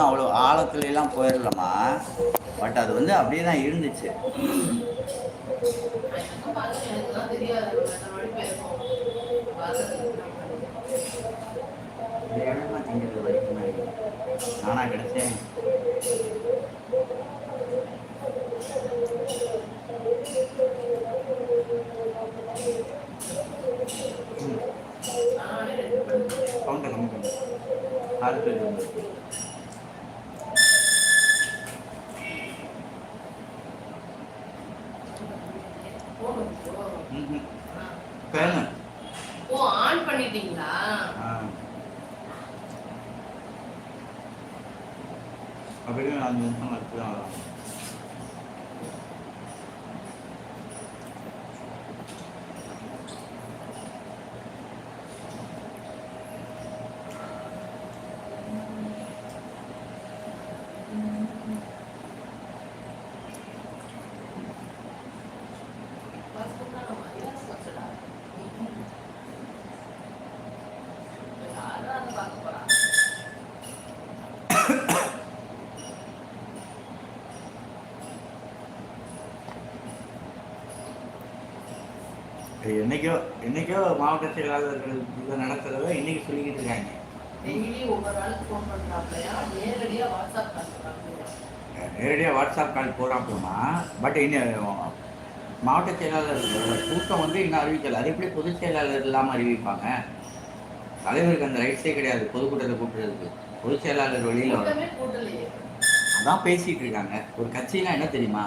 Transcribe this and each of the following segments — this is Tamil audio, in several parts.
ஒன்றும் அவ்வளோ ஆழத்துல எல்லாம் போயிடலம்மா பட் அது வந்து அப்படியே தான் இருந்துச்சு. வரைக்கும் நானா கிடைச்சேன். கவுண்டர் கம்மி ஆறு பேர் வந்து போகணும், போகணும். ம்ஹும். ஆ. பேனு ஓ ஆன் பண்ணிட்டீங்களா ஆ அப்படியே அஞ்சு நிமிஷம் வச்சு தான் வரும் பாஸ்போர்ட்டா நம்ம ஐயாஸ் வச்சுடா. யாரும் அதை பார்க்க போறா? இது என்னைக்கோ என்னைக்கோ மாவட்ட செயலாளர்கள் இது நடக்கிறத இன்னைக்கு சொல்லிக்கிட்டு இருக்காங்க. நேரடியாக வாட்ஸ்அப் கால் போகிறாப்புலமா பட் இன்னும் மாவட்ட செயலாளர் கூட்டம் வந்து இன்னும் அறிவிக்கல. அது எப்படி பொதுச் செயலாளர் இல்லாமல் அறிவிப்பாங்க? தலைவருக்கு அந்த ரைட்ஸே கிடையாது. பொதுக்கூட்டத்தை கூட்டுறதுக்கு. பொதுச் செயலாளர் கூட்டலையே. அதான் பேசிட்டு இருக்காங்க. ஒரு கட்சினா என்ன தெரியுமா?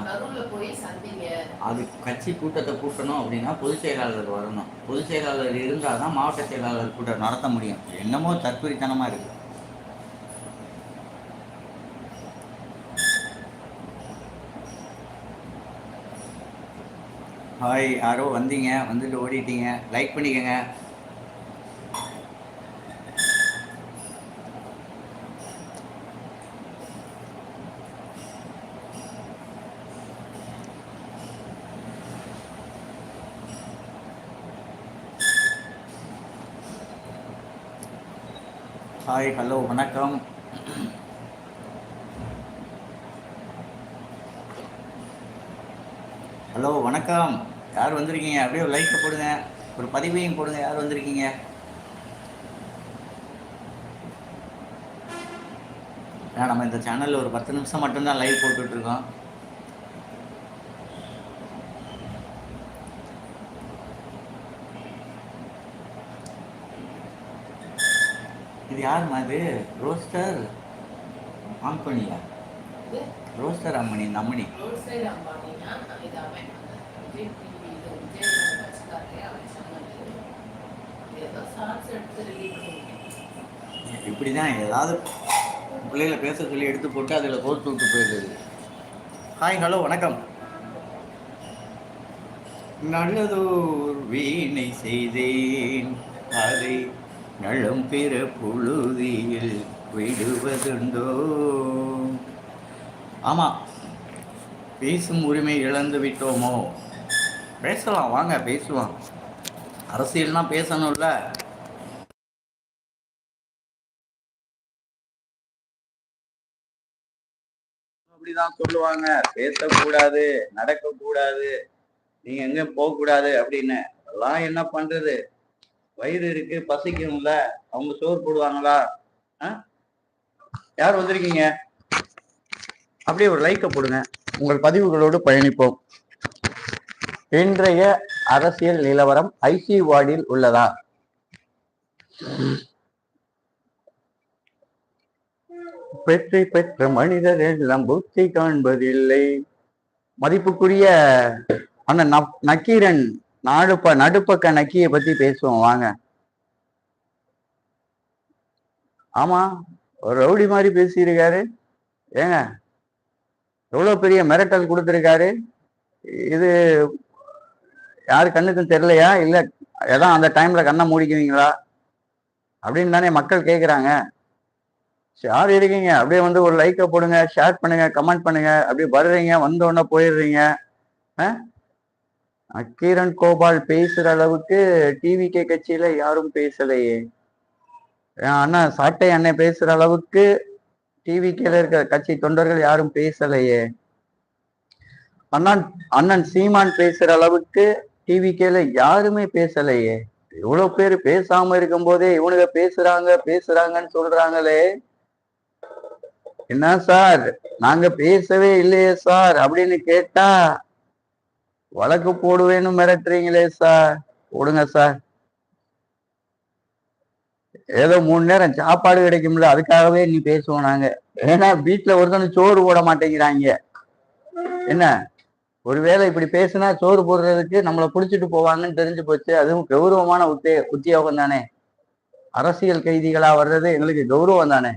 அது கட்சி கூட்டத்தை கூட்டணும் அப்படின்னா பொதுச் செயலாளர் வரணும். பொதுச் செயலாளர் இருந்தால் தான் மாவட்ட செயலாளர் கூட்டம் நடத்த முடியும். என்னமோ தற்குறித்தனமாக இருக்கு. ஹாய் யாரோ வந்தீங்க வந்துட்டு ஓடிட்டீங்க. லைக் பண்ணிக்கங்க. ஹாய் ஹலோ வணக்கம். ஹலோ வணக்கம். யார் வந்திருக்கீங்க? அப்படியே ஒரு லைக்கை போடுங்க. ஒரு பதிவையும் போடுங்க. யார் வந்திருக்கீங்க? ஏன்னா நம்ம இந்த சேனலில் ஒரு பத்து நிமிஷம் மட்டும்தான் லைவ் போட்டுட்ருக்கோம் இருக்கோம் இது யாரும்மா இது? ரோஸ்டர் ஆம்பனியா? ரோஸ்டர் அம்மணி இந்த அம்மணி இப்படி தான் ஏதாவது பிள்ளைகளை பேச சொல்லி எடுத்து போட்டு அதில் கோர்த்து விட்டு போயிடுது ஹாய் ஹலோ வணக்கம். நல்லதோர் வீணை செய்தேன். அதை நலம் பிற புழுதியில் விடுவதுண்டோ? ஆமாம் பேசும் உரிமை இழந்து விட்டோமோ? பேசலாம் வாங்க பேசுவோம். அரசியல்னா பேசணும்ல. அப்படிதான் சொல்லுவாங்க. பேசக்கூடாது நடக்கக்கூடாது நீங்க எங்க போகக்கூடாது அப்படின்னு. அதெல்லாம் என்ன பண்றது? வயிறு இருக்கு பசிக்கும்ல அவங்க சோறு போடுவாங்களா? யார் வந்திருக்கீங்க? அப்படியே ஒரு லைக்கை போடுங்க. உங்கள் பதிவுகளோடு பயணிப்போம். இன்றைய அரசியல் நிலவரம் ஐசி வார்டில் உள்ளதா? பெற்றை பெற்ற மனிதர் எல்லாம் புத்தி காண்பதில்லை. மதிப்புக்குரிய அண்ணன் நப்- நக்கீரன் நாடுப்ப நடுப்பக்க நக்கியை பத்தி பேசுவோம் வாங்க. ஆமா ஒரு ரவுடி மாதிரி பேசியிருக்காரு. ஏங்க எவ்வளோ பெரிய மிரட்டல் கொடுத்துருக்காரு? இது யார் கண்ணுக்கும் தெரியலையா இல்லை ஏதாவது அந்த டைம்ல கண்ணை மூடிக்குவீங்களா? அப்படின்னு தானே மக்கள் கேட்குறாங்க யார் இருக்கீங்க? அப்படியே வந்து ஒரு லைக்கை போடுங்க ஷேர் பண்ணுங்க கமெண்ட் பண்ணுங்க. அப்படியே வர்றீங்க வந்தோடனே போயிடுறீங்க. போயிடுறீங்க அக்கீரன் கோபால் பேசுற அளவுக்கு டிவிகே கட்சியில யாரும் பேசலையே. அண்ணா சாட்டை அண்ணன் பேசுற அளவுக்கு டிவி கேல இருக்கிற கட்சி தொண்டர்கள் யாரும் பேசலையே. அண்ணன் அண்ணன் சீமான் பேசுற அளவுக்கு டிவி கேல யாருமே பேசலையே. இவ்வளவு பேர் பேசாம இருக்கும் போதே இவனுங்க பேசுறாங்க பேசுறாங்கன்னு சொல்றாங்களே. என்ன சார்? நாங்க பேசவே இல்லையே சார் அப்படின்னு கேட்டா வழக்கு போடுவேன்னு மிரட்டுறீங்களே சார். போடுங்க சார். ஏதோ மூணு நேரம் சாப்பாடு கிடைக்கும்ல அதுக்காகவே நீ பேசுவோம் நாங்க. ஏன்னா வீட்டுல ஒருத்தனும் சோறு போட மாட்டேங்கிறாங்க. என்ன? ஒருவேளை இப்படி பேசுனா சோறு போடுறதுக்கு நம்மளை புடிச்சிட்டு போவாங்கன்னு தெரிஞ்சு போச்சு. அதுவும் கௌரவமான உத்தே உத்தியோகம் தானே. அரசியல் கைதிகளா வர்றது எங்களுக்கு கௌரவம் தானே.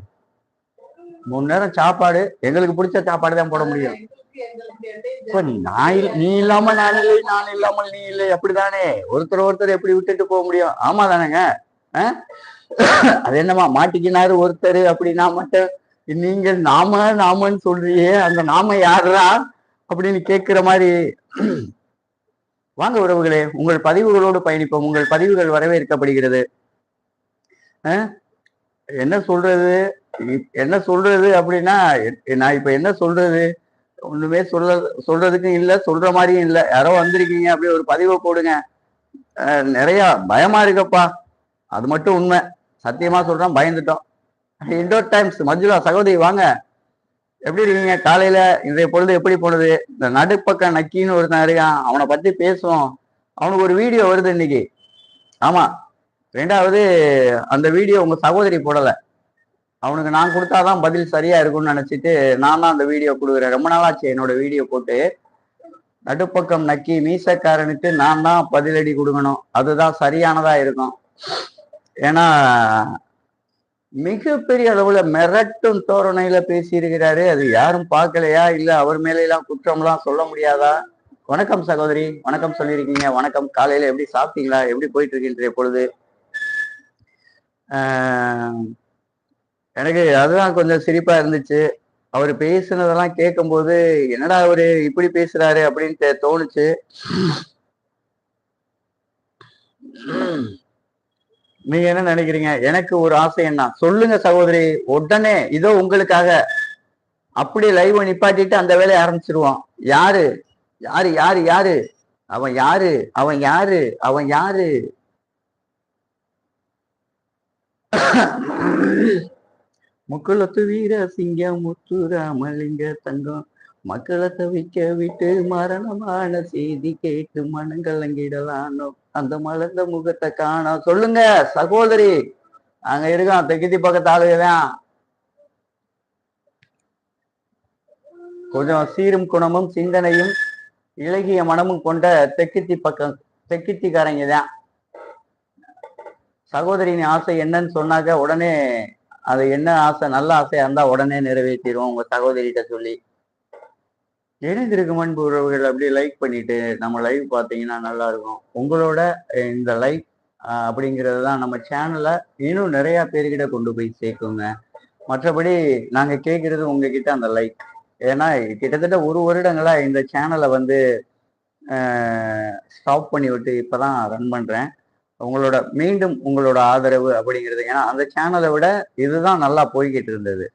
மூணு நேரம் சாப்பாடு எங்களுக்கு பிடிச்ச சாப்பாடு தான் போட முடியும். நீ இல்லாம நான் இல்லை நான் இல்லாமல் நீ இல்லை அப்படிதானே? ஒருத்தர் ஒருத்தர் எப்படி விட்டுட்டு போக முடியும்? ஆமா தானேங்க ஆ? அது என்னமா மாட்டிக்கினாரு ஒருத்தர் அப்படின்னா மட்டும் நீங்கள் நாம நாமன்னு சொல்றியே அந்த நாம யாரா அப்படின்னு கேட்கிற மாதிரி. வாங்க உறவுகளே உங்கள் பதிவுகளோடு பயணிப்போம். உங்கள் பதிவுகள் வரவேற்கப்படுகிறது. ஆ? என்ன சொல்றது? என்ன சொல்றது அப்படின்னா நான் இப்ப என்ன சொல்றது? ஒண்ணுமே சொல்ல சொல்றதுக்கும் இல்லை சொல்ற மாதிரியும் இல்லை. யாரோ வந்திருக்கீங்க அப்படி ஒரு பதிவை போடுங்க. நிறைய பயமா இருக்கப்பா. அது மட்டும் உண்மை. சத்தியமா சொல்றேன் பயந்துட்டோம். இண்டோர் டைம்ஸ் மஞ்சுளா சகோதரி வாங்க. எப்படி இருக்கீங்க? காலையில இன்றைய பொழுது எப்படி போனது? இந்த நடுப்பக்கம் நக்கின்னு ஒருத்தன் இருக்கான். அவனை பத்தி பேசுவோம். அவனுக்கு ஒரு வீடியோ வருது இன்னைக்கு. ஆமா. ரெண்டாவது அந்த வீடியோ உங்க சகோதரி போடலை. அவனுக்கு நான் கொடுத்தாதான் பதில் சரியா இருக்கும்னு நினைச்சிட்டு நான் தான் அந்த வீடியோ கொடுக்குறேன். ரொம்ப நாளாச்சு என்னோட வீடியோ போட்டு. நடுப்பக்கம் நக்கி மீசக்காரனுக்கு நான் தான் பதிலடி கொடுக்கணும். அதுதான் சரியானதா இருக்கும். ஏன்னா மிகப்பெரிய அளவுல மிரட்டும் தோரணையில பேசியிருக்கிறாரு. அது யாரும் பார்க்கலையா? இல்ல அவர் மேலாம் குற்றம்லாம் சொல்ல முடியாதா? வணக்கம் சகோதரி. வணக்கம் சொல்லியிருக்கீங்க. வணக்கம். காலையில எப்படி சாப்பிட்டீங்களா? எப்படி போயிட்டு இருக்கின்ற பொழுது? ஆஹ் எனக்கு அதுதான் கொஞ்சம் சிரிப்பா இருந்துச்சு. அவர் பேசுனதெல்லாம் கேட்கும்போது என்னடா அவரு இப்படி பேசுறாரு? அப்படின்ட்டு தோணுச்சு. நீங்க என்ன நினைக்கிறீங்க? எனக்கு ஒரு ஆசை என்ன? சொல்லுங்க சகோதரி உடனே இதோ உங்களுக்காக. அப்படி லைவ் நிப்பாட்டிட்டு அந்த வேலையை ஆரம்பிச்சிருவோம். யாரு? யாரு? யாரு? யாரு? அவன் யாரு? அவன் யாரு? அவன் யாரு? முக்குளத்து வீர சிங்கம் முத்து ராமலிங்க தங்கம். மக்களை தவிக்க விட்டு மரணமான செய்தி கேட்டு மனங்கலங்கிடலானோ? அந்த மலர்ந்த முகத்தை காணோம் சொல்லுங்க சகோதரி. அங்க இருக்கான் தெக்கித்தி பக்கத்து ஆளுதான் கொஞ்சம் சீரும் குணமும் சிந்தனையும் இலகிய மனமும் கொண்ட தெக்கித்தி பக்கம் தெக்கித்திக்காரங்க தான். சகோதரியின் ஆசை என்னன்னு சொன்னாக்க உடனே அது என்ன ஆசை? நல்ல ஆசையா இருந்தா உடனே நிறைவேற்றிடுவோம் உங்க சகோதரிகிட்ட சொல்லி. இணைந்திருக்கும் அன்பு உறவுகள் அப்படியே லைக் பண்ணிட்டு நம்ம லைவ் பார்த்தீங்கன்னா நல்லா இருக்கும். உங்களோட இந்த லைக் அப்படிங்கிறது தான் நம்ம சேனலை இன்னும் நிறைய பேர்கிட்ட கொண்டு போய் சேர்க்குங்க. மற்றபடி நாங்கள் கேட்கறது உங்ககிட்ட அந்த லைக் ஏன்னா கிட்டத்தட்ட ஒரு வருடங்களா இந்த சேனலை வந்து ஸ்டாப் பண்ணி விட்டு இப்பதான் ரன் பண்றேன். உங்களோட மீண்டும் உங்களோட ஆதரவு அப்படிங்கிறது. ஏன்னா அந்த சேனலை விட இதுதான் நல்லா போய்கிட்டு இருந்தது.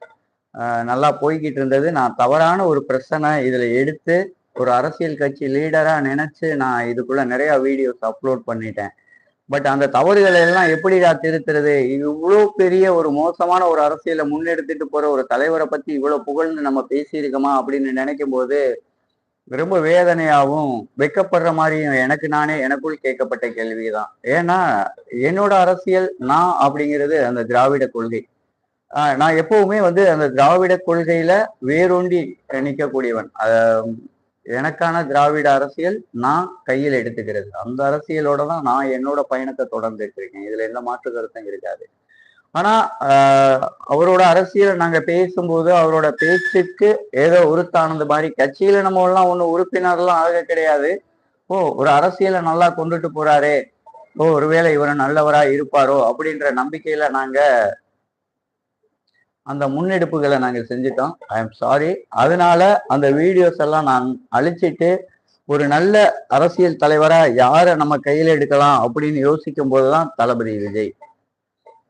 நல்லா போய்கிட்டு இருந்தது. நான் தவறான ஒரு பிரச்சனை இதில் எடுத்து ஒரு அரசியல் கட்சி லீடராக நினச்சி நான் இதுக்குள்ள நிறையா வீடியோஸ் அப்லோட் பண்ணிட்டேன். பட் அந்த தவறுகளை எல்லாம் எப்படிடா திருத்துறது? இவ்வளோ பெரிய ஒரு மோசமான ஒரு அரசியலை முன்னெடுத்துட்டு போகிற ஒரு தலைவரை பற்றி இவ்வளோ புகழ்ந்து நம்ம பேசியிருக்கோமா அப்படின்னு நினைக்கும் போது ரொம்ப வேதனையாகவும் வெக்கப்படுற மாதிரியும் எனக்கு நானே எனக்குள் கேட்கப்பட்ட கேள்விதான். ஏன்னா என்னோட அரசியல் நான் அப்படிங்கிறது அந்த திராவிட கொள்கை. நான் எப்பவுமே வந்து அந்த திராவிட கொள்கையில வேரூண்டி நிற்கக்கூடியவன் எனக்கான திராவிட அரசியல் நான் கையில் எடுத்துக்கிறது. அந்த அரசியலோட தான் நான் என்னோட பயணத்தை தொடர்ந்துட்டு இருக்கேன். இதுல எந்த மாற்று கருத்தும் இருக்காது. ஆனா அவரோட அரசியலை நாங்க பேசும்போது அவரோட பேச்சுக்கு ஏதோ உருத்தானது மாதிரி கட்சியில நம்ம எல்லாம் ஒன்றும் உறுப்பினர்லாம் ஆக கிடையாது. ஓ ஒரு அரசியலை நல்லா கொண்டுட்டு போறாரே. ஓ ஒருவேளை இவர் நல்லவரா இருப்பாரோ அப்படின்ற நம்பிக்கையில நாங்க அந்த முன்னெடுப்புகளை நாங்க செஞ்சுட்டோம். ஐ எம் சாரி அதனால அந்த வீடியோஸ் எல்லாம் நான் அழிச்சிட்டு ஒரு நல்ல அரசியல் தலைவரா யாரை நம்ம கையில எடுக்கலாம் அப்படின்னு யோசிக்கும் போதுதான் தளபதி விஜய்.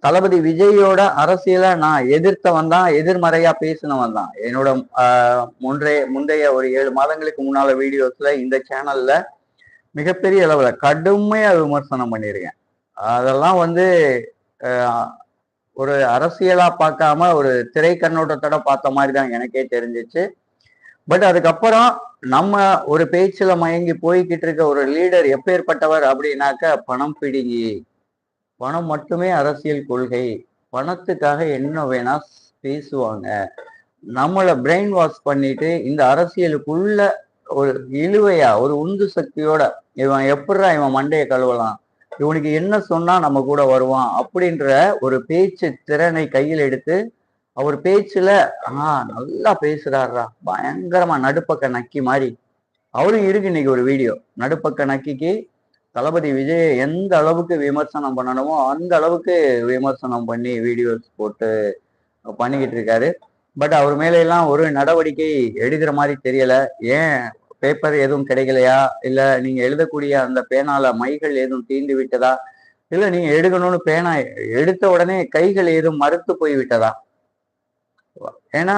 தளபதி விஜயோட அரசியலை நான் எதிர்த்தவன் தான் எதிர்மறையா பேசினவன் தான். என்னோட ஆஹ், முன்றைய முந்தைய ஒரு ஏழு மாதங்களுக்கு முன்னால வீடியோஸ்ல இந்த சேனல்ல மிகப்பெரிய அளவுல கடுமையா விமர்சனம் பண்ணியிருக்கேன். அதெல்லாம் வந்து ஒரு அரசியலா பார்க்காம ஒரு திரை கண்ணோட்டத்தோட பார்த்த மாதிரி தான் எனக்கே தெரிஞ்சிச்சு. பட் அதுக்கப்புறம் நம்ம ஒரு பேச்சுல மயங்கி போய்கிட்டு இருக்க ஒரு லீடர் எப்பேற்பட்டவர் அப்படின்னாக்க பணம் பிடிங்கி பணம் மட்டுமே அரசியல் கொள்கை. பணத்துக்காக என்ன வேணா பேசுவாங்க. நம்மளை பிரெயின் வாஷ் பண்ணிட்டு இந்த அரசியலுக்குள்ள ஒரு இழுவையா ஒரு உந்து சக்தியோட இவன் எப்படா இவன் மண்டையை கழுவலாம்? இவனுக்கு என்ன சொன்னா நம்ம கூட வருவான்? அப்படின்ற ஒரு பேச்சு திறனை கையில் எடுத்து அவர் பேச்சுல ஆ நல்லா பேசுறாருடா. பயங்கரமா நடுப்பக்க நக்கி மாதிரி அவரும் இருக்கு இன்னைக்கு ஒரு வீடியோ. நடுப்பக்க நக்கிக்கு தளபதி விஜய் எந்த அளவுக்கு விமர்சனம் பண்ணணுமோ அந்த அளவுக்கு விமர்சனம் பண்ணி வீடியோஸ் போட்டு பண்ணிக்கிட்டு இருக்காரு. பட் அவர் மேலெல்லாம் ஒரு நடவடிக்கை எடுக்கிற மாதிரி தெரியல. ஏன் பேப்பர் எதுவும் கிடைக்கலையா? இல்ல நீங்க எழுதக்கூடிய அந்த பேனால மைகள் எதுவும் தீண்டு விட்டதா? இல்ல நீங்க எடுக்கணும்னு பேனா எடுத்த உடனே கைகள் ஏதும் மறுத்து போய் விட்டதா? ஏன்னா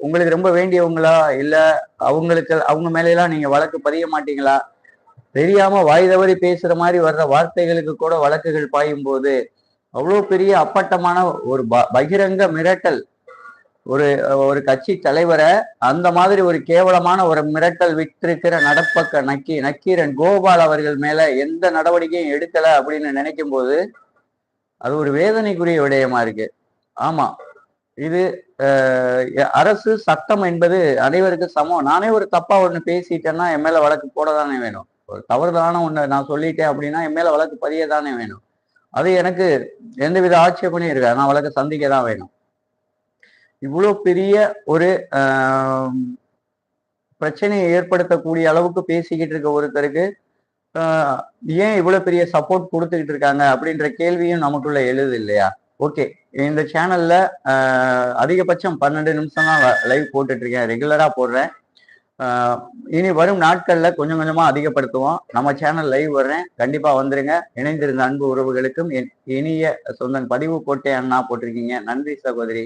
உங்களுக்கு ரொம்ப வேண்டியவங்களா? இல்ல அவங்களுக்கு அவங்க மேல எல்லாம் நீங்க வழக்கு பதிய மாட்டீங்களா? தெரியாம வாய் தவறி பேசுற மாதிரி வர்ற வார்த்தைகளுக்கு கூட வழக்குகள் பாயும் போது அவ்வளோ பெரிய அப்பட்டமான ஒரு ப- பகிரங்க மிரட்டல். ஒரு ஒரு கட்சி தலைவரை அந்த மாதிரி ஒரு கேவலமான ஒரு மிரட்டல் விட்டிருக்கிற நடப்பக்க நக்கி நக்கீரன் கோபால் அவர்கள் மேல எந்த நடவடிக்கையும் எடுக்கல அப்படின்னு நினைக்கும் போது அது ஒரு வேதனைக்குரிய விடயமா இருக்கு. ஆமா. இது அரசு சட்டம் என்பது அனைவருக்கும் சமம். நானே ஒரு தப்பா ஒன்று பேசிட்டேன்னா என் மேல வழக்கு போட தானே வேணும். ஒரு தவறுதான ஒண்ணு நான் சொல்லிட்டேன் அப்படின்னா என் மேல வழக்கு பதிய தானே வேணும். அது எனக்கு எந்தவித ஆட்சேபனையும் இருக்காது. நான் வழக்கு சந்திக்க தான் வேணும். இவ்வளோ பெரிய ஒரு பிரச்சனையை ஏற்படுத்தக்கூடிய அளவுக்கு பேசிக்கிட்டு இருக்க ஒருத்தருக்கு ஏன் இவ்வளோ பெரிய சப்போர்ட் கொடுத்துக்கிட்டு இருக்காங்க அப்படின்ற கேள்வியும் நமக்குள்ள எழுது இல்லையா? ஓகே. இந்த சேனல்ல அதிகபட்சம் பன்னெண்டு நிமிஷம் தான் லைவ் போட்டுட்டு இருக்கேன். ரெகுலரா போடுறேன். இனி வரும் நாட்களில் கொஞ்சம் கொஞ்சமாக அதிகப்படுத்துவோம். நம்ம சேனல் லைவ் வர்றேன். கண்டிப்பாக வந்துருங்க. இணைந்திருந்த அன்பு உறவுகளுக்கும் என் இனிய சொந்தன் பதிவு போட்டே அண்ணா போட்டிருக்கீங்க. நன்றி சகோதரி.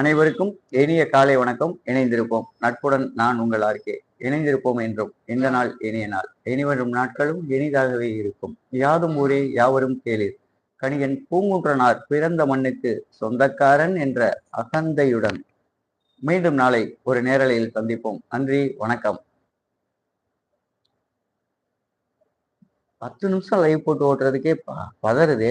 அனைவருக்கும் இனிய காலை வணக்கம். இணைந்திருப்போம். நட்புடன் நான் உங்கள் ஆர்கே இணைந்திருப்போம் என்றும் இந்த நாள் இனிய நாள். இனி வரும் நாட்களும் இனிதாகவே இருக்கும். யாதும் ஊரே யாவரும் கேளீர். கணிகன் பூங்குன்றனார் பிறந்த மண்ணுக்கு சொந்தக்காரன் என்ற அகந்தையுடன் மீண்டும் நாளை ஒரு நேரலையில் சந்திப்போம். நன்றி வணக்கம். பத்து நிமிஷம் லைவ் போட்டு ஓட்டுறதுக்கே பதறுதே.